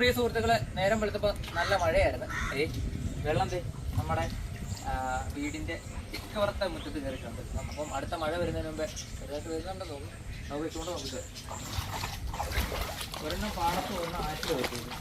പ്രിയ സുഹൃത്തുക്കളെ നേരം വെളുത്തപ്പോൾ നല്ല മഴയായിരുന്നു. ഏ വെള്ളം ദേ നമ്മുടെ വീടിന്റെ ഇക്കവറത്തെ മുറ്റത്ത് കയറിയിട്ടുണ്ട്. അപ്പം അടുത്ത മഴ വരുന്നതിന് മുമ്പേ ചെറുതായിട്ട് വരുന്നുണ്ടെന്ന് തോന്നുന്നു നമുക്ക് ഇട്ടുകൊണ്ട് നോക്കിട്ട് ഒരെണ്ണം പാടത്ത് ഒരെണ്ണം ആറ്റിൽ വെച്ചിരുന്നു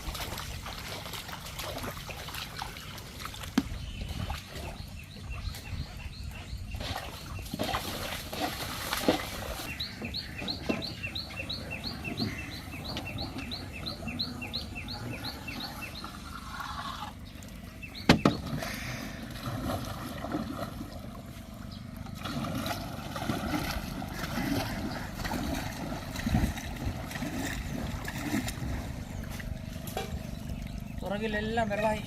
പുറകിലെല്ലാം വെള്ളമായി.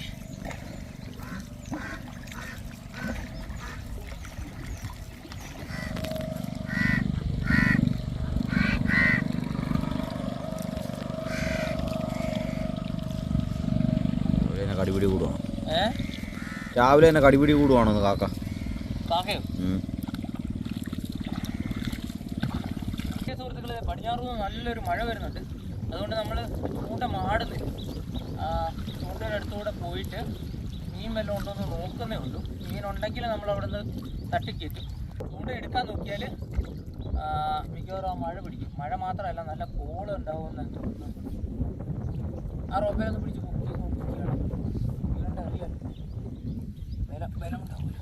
രാവിലെ തന്നെ കടിപിടി കൂടുവാണ്? രാവിലെ തന്നെ കടിപിടി കൂടുവാണോന്ന് കാക്ക? കാക്കയോ? സുഹൃത്തുക്കളെ പടിഞ്ഞാറ് നല്ലൊരു മഴ വരുന്നുണ്ട്. അതുകൊണ്ട് നമ്മൾ കൂട്ടം മാടുന്നില്ല ആ, ചൂണ്ടയുടെ അടുത്തുകൂടെ പോയിട്ട് മീൻ വല്ലതും ഉണ്ടോ എന്ന് നോക്കുന്നേ ഉള്ളൂ. മീൻ ഉണ്ടെങ്കിൽ നമ്മൾ അവിടെ നിന്ന് തട്ടിക്കയറ്റും. ചൂണ്ട എടുക്കാൻ നോക്കിയാൽ മിക്കവാറും ആ മഴ പിടിക്കും. മഴ മാത്രമല്ല നല്ല കോൾ ഉണ്ടാവുമെന്ന് ആ റോപ്പിലൊന്ന് പിടിച്ച് പൊക്കി നോക്കിയാണ് ഇല്ലാണ്ട് വില ഉണ്ടാവില്ല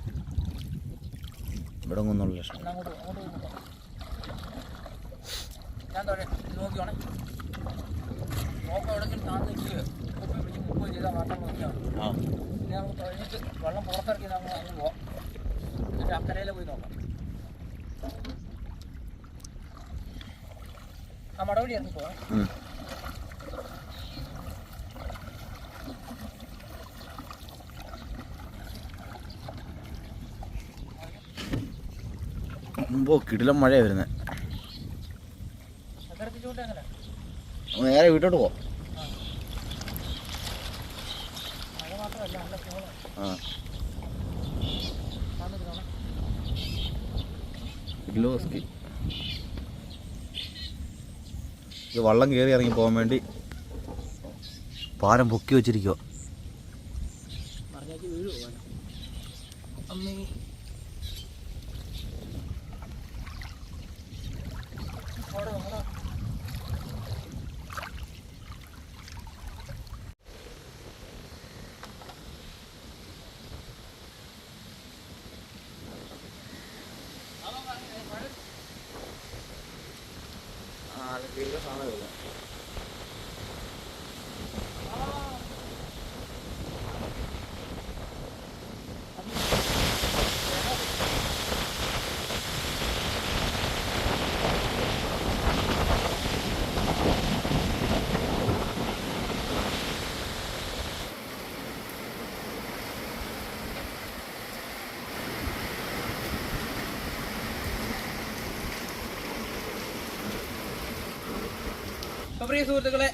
ഇവിടെ അങ്ങോട്ട് അങ്ങോട്ട് ഞാൻ നോക്കിയോണേ നോക്കാം എവിടെങ്കിലും താന്ന് നിൽക്കുകയോ കുപ്പി പിടിച്ച് മുക്കുകയോ ചെയ്താൽ മാത്രം മതി ആ. ഇനി വെള്ളം പുറത്തിറക്കി നമ്മൾ അങ്ങ് പോവാം. എന്നിട്ട് അക്കരയിൽ പോയി നോക്കാം. ആ മടവടി ഇറങ്ങി പോവാം. മുമ്പോ കിടിലം മഴയാണ് വരുന്നത് നേരെ വീട്ടോട്ട് പോവാം മഴ മാത്രമല്ല നല്ല ഇത് വള്ളം കയറി ഇറങ്ങി പോകാൻ വേണ്ടി പാലം പൊക്കി വെച്ചിരിക്കുക അപ്പോൾ പ്രിയ സുഹൃത്തുക്കളെ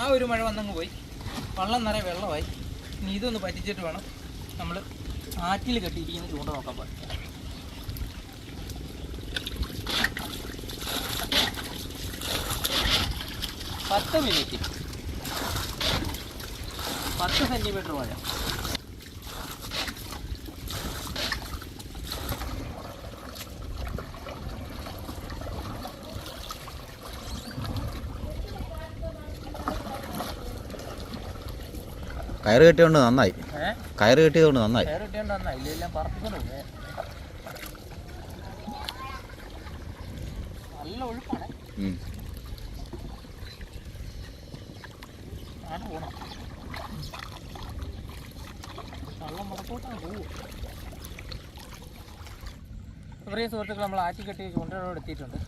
ആ ഒരു മഴ വന്നങ്ങ് പോയി. വള്ളം നിറയെ വെള്ളമായി. ഇനി ഇതൊന്ന് പറ്റിച്ചിട്ട് വേണം നമ്മൾ ആറ്റിൽ കെട്ടിയിരിക്കുന്ന ചൂണ്ട നോക്കാൻ പോയി പത്ത് മിനിറ്റ് പത്ത് സെന്റിമീറ്റർ മഴ. കയറ് കെട്ടിയോണ്ട് നന്നായി. കയറ് കെട്ടിയതുകൊണ്ട് നന്നായി. നല്ല ഒഴുക്കാണ്. പ്രിയ സുഹൃത്തുക്കൾ നമ്മൾ ആറ്റി കെട്ടി ചൂണ്ടയോട് എത്തിയിട്ടുണ്ട്.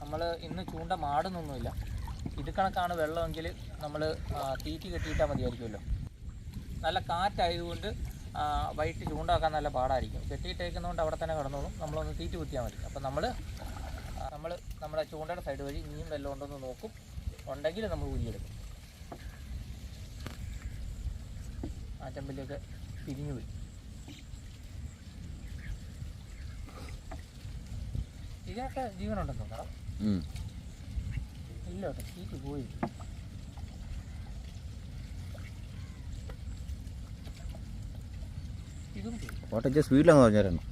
നമ്മൾ ഇന്ന് ചൂണ്ട മാടുന്നൊന്നുമില്ല. ഇത് കണക്കാണ് വെള്ളമെങ്കിൽ നമ്മൾ തീറ്റി കെട്ടിയിട്ടാൽ മതിയായിരിക്കുമല്ലോ. നല്ല കാറ്റായതുകൊണ്ട് വൈകിട്ട് ചൂണ്ടാക്കാൻ നല്ല പാടായിരിക്കും. കെട്ടിയിട്ടേക്കുന്നതുകൊണ്ട് അവിടെ തന്നെ കിടന്നോളും. നമ്മളൊന്ന് തീറ്റ് കുത്തിയാൽ മതി. അപ്പം നമ്മൾ നമ്മൾ നമ്മുടെ ചൂണ്ടയുടെ സൈഡ് വഴി ഇനിയും വല്ലതും ഉണ്ടോ എന്ന് നോക്കും. ഉണ്ടെങ്കിൽ നമ്മൾ ഊരിയെടുക്കും ആറ്റമ്പലിയൊക്കെ പിരിഞ്ഞു പോയി. ഇതിനൊക്കെ ജീവനുണ്ടെന്ന് നോക്കാം ഇല്ല കേട്ടോ തീറ്റ് പോയി. ഓട്ടച്ച സ്പീഡിലങ്ങ് പറഞ്ഞായിരുന്നു.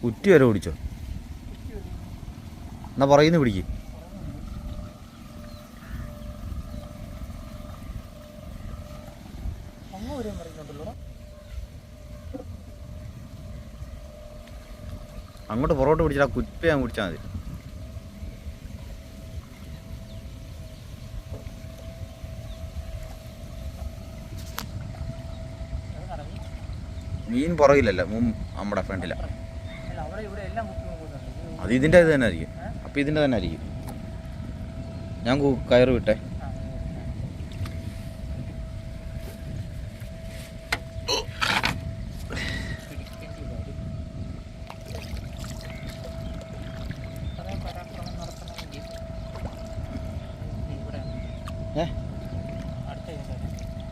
കുറ്റി വരെ പിടിച്ചോ? എന്നാ പറയുന്നു പിടിക്ക്. അങ്ങോട്ട് പുറകോട്ട് പിടിച്ചാൽ ആ കുറ്റി ഞാൻ പിടിച്ചാൽ മതി അത് കറങ്ങി മീൻ പുറകിലല്ല നമ്മുടെ ഫ്രണ്ടിലാണ് അത് ഇതിന്റെ ഇത് തന്നെ ആയിരിക്കും അപ്പോൾ ഇതിന്റെ തന്നെ ആയിരിക്കും ഞാൻ കയറ് വിട്ടെ.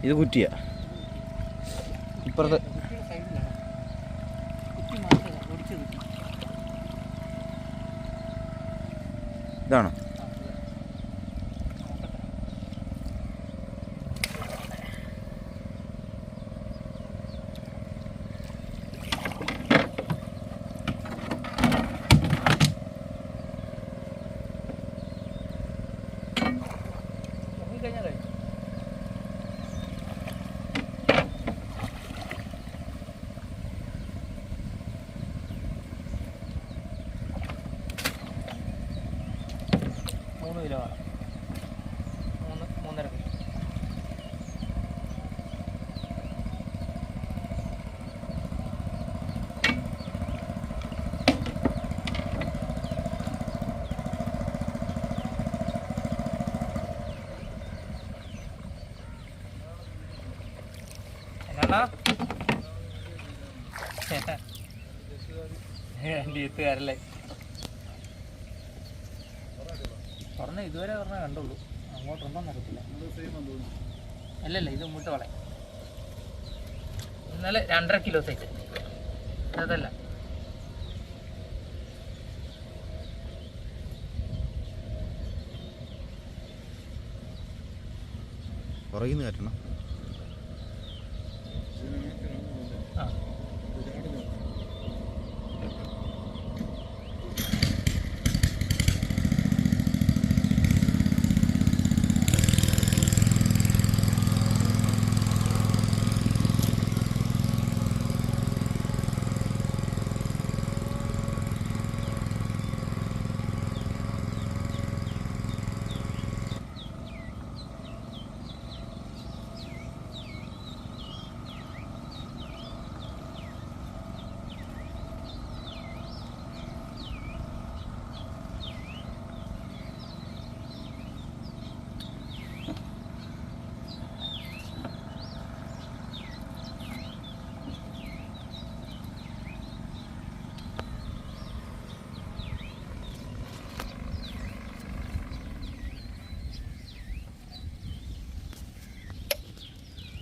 ഇത് കുറ്റിയാ. ഇപ്പുറത്തെ ഇതാണോ എന്റെ തുറന്ന് ഇതുവരെ പറഞ്ഞ കണ്ടുള്ളൂ. അങ്ങോട്ടുണ്ടോന്ന് അറിയത്തില്ല. അല്ലല്ല ഇത് മുട്ട വളെ. ഇന്നലെ രണ്ടര കിലോ സൈസ് അതല്ല. പുറകിൽ നിന്ന് കയറ്റണം ആ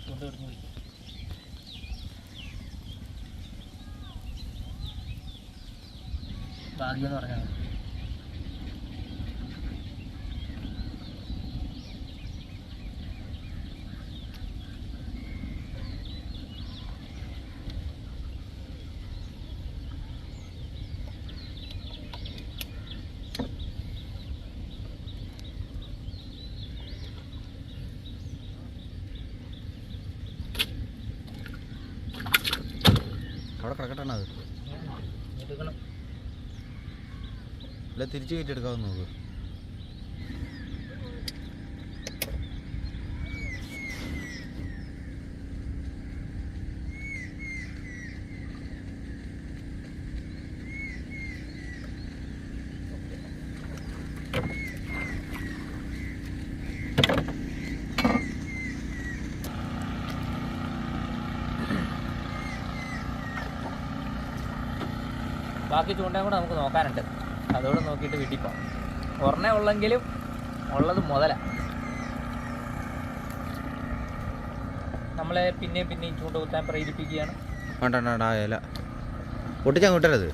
കൊണ്ടുവരുന്നു പോയി എന്ന് പറഞ്ഞാൽ മതി. അവിടെ കിടക്കട്ടെ അത് എടുക്കണം അല്ല തിരിച്ച് കയറ്റിയെടുക്കാതെ നോക്ക്. ബാക്കി ചൂണ്ടയും കൂടെ നമുക്ക് നോക്കാനുണ്ട്. അതോടെ നോക്കിയിട്ട് വീട്ടിൽ പോകാം ഉള്ളെങ്കിലും ഉള്ളത് മുതല. നമ്മളെ പിന്നെയും പിന്നെയും ചൂണ്ട കുത്താൻ പ്രേരിപ്പിക്കുകയാണ്. വേണ്ട വേണ്ട പൊട്ടിച്ചങ്ങ് വിട്ടരുത്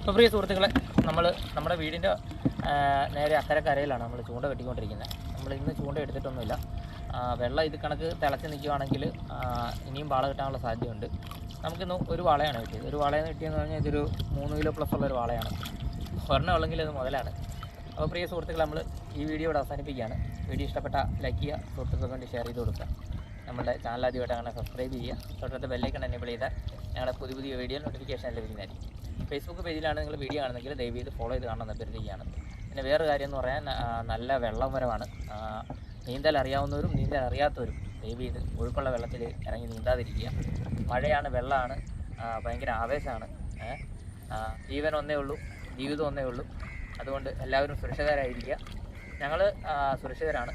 അപ്പോൾ പ്രിയ സുഹൃത്തുക്കളെ നമ്മൾ നമ്മുടെ വീടിന്റെ നേരെ അക്കരക്കരയിലാണ് നമ്മൾ ചൂണ്ട കെട്ടിക്കൊണ്ടിരിക്കുന്നത് നമ്മൾ ഇന്ന് ചൂണ്ട എടുത്തിട്ടൊന്നുമില്ല. വെള്ളം ഇത് കണക്ക് തിളച്ച് നിൽക്കുകയാണെങ്കിൽ ഇനിയും വാള കിട്ടാനുള്ള സാധ്യതയുണ്ട്. നമുക്കിന്ന് ഒരു വാളയാണ് കിട്ടിയത്. ഒരു വാളയെന്ന് കിട്ടിയെന്ന് പറഞ്ഞാൽ ഇതൊരു മൂന്ന് കിലോ പ്ലസ് ഉള്ള ഒരു വാളയാണ്. ഒരെണ്ണം ഉള്ളെങ്കിൽ അത് മുതലാണ്. അപ്പോൾ പ്രിയ സുഹൃത്തുക്കളെ നമ്മൾ ഈ വീഡിയോ ഇവിടെ അവസാനിപ്പിക്കുകയാണ്. വീഡിയോ ഇഷ്ടപ്പെട്ട ലൈക്ക് ചെയ്യുക സുഹൃത്തുക്കൾക്ക് വേണ്ടി ഷെയർ ചെയ്ത് കൊടുക്കുക. നമ്മുടെ ചാനൽ ആദ്യമായിട്ട് അങ്ങനെ സബ്സ്ക്രൈബ് ചെയ്യുക. തൊട്ടടുത്ത ബെല്ലൈക്കൺ എനേബിൾ ചെയ്താൽ ഞങ്ങളുടെ പുതിയ പുതിയ വീഡിയോ നോട്ടിഫിക്കേഷൻ ലഭിക്കുന്നതായിരിക്കും. ഫേസ്ബുക്ക് പേജിലാണ് നിങ്ങൾ വീഡിയോ കാണുന്നെങ്കിൽ ദയവ് ചെയ്ത് ഫോളോ ചെയ്ത് കാണാൻ അഭ്യർത്ഥിക്കുകയാണ് പിന്നെ വേറെ കാര്യം എന്ന് പറയാൻ നല്ല വെള്ളമരമാണ് നീന്തൽ അറിയാവുന്നവരും നീന്തൽ അറിയാത്തവരും ദയവ് ചെയ്ത് ഒഴുക്കുള്ള വെള്ളത്തിൽ ഇറങ്ങി നീന്താതിരിക്കുക. മഴയാണ് വെള്ളമാണ് ഭയങ്കര ആവേശമാണ്. ജീവൻ ഒന്നേ ഉള്ളൂ ജീവിതം ഒന്നേ ഉള്ളൂ. അതുകൊണ്ട് എല്ലാവരും സുരക്ഷിതരായിരിക്കുക. ഞങ്ങൾ സുരക്ഷിതരാണ്.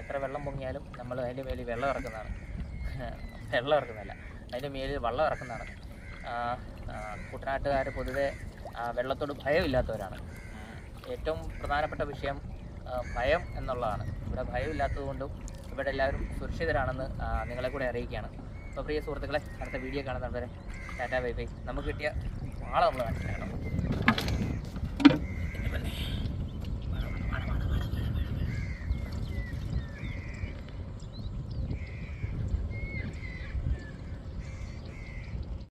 എത്ര വെള്ളം പൊങ്ങിയാലും നമ്മൾ അതിന്റെ മേലിൽ വെള്ളം ഇറക്കുന്നതാണ്. വെള്ളം ഇറക്കുന്നതല്ല അതിന്റെ മേലിൽ വെള്ളം ഇറക്കുന്നതാണ്. കുട്ടനാട്ടുകാർ പൊതുവെ വെള്ളത്തോട് ഭയമില്ലാത്തവരാണ്. ഏറ്റവും പ്രധാനപ്പെട്ട വിഷയം ഭയം എന്നുള്ളതാണ്. ഇവിടെ ഭയമില്ലാത്തതുകൊണ്ടും ഇവിടെ എല്ലാവരും സുരക്ഷിതരാണെന്ന് നിങ്ങളെ കൂടെ അറിയിക്കുകയാണ്. അപ്പോൾ പ്രിയ സുഹൃത്തുക്കളെ അടുത്ത വീഡിയോ കാണുന്നവരെ ടാറ്റാ ബൈ ബൈ. നമുക്ക് കിട്ടിയ ആളെ നമ്മൾ കാണിച്ചു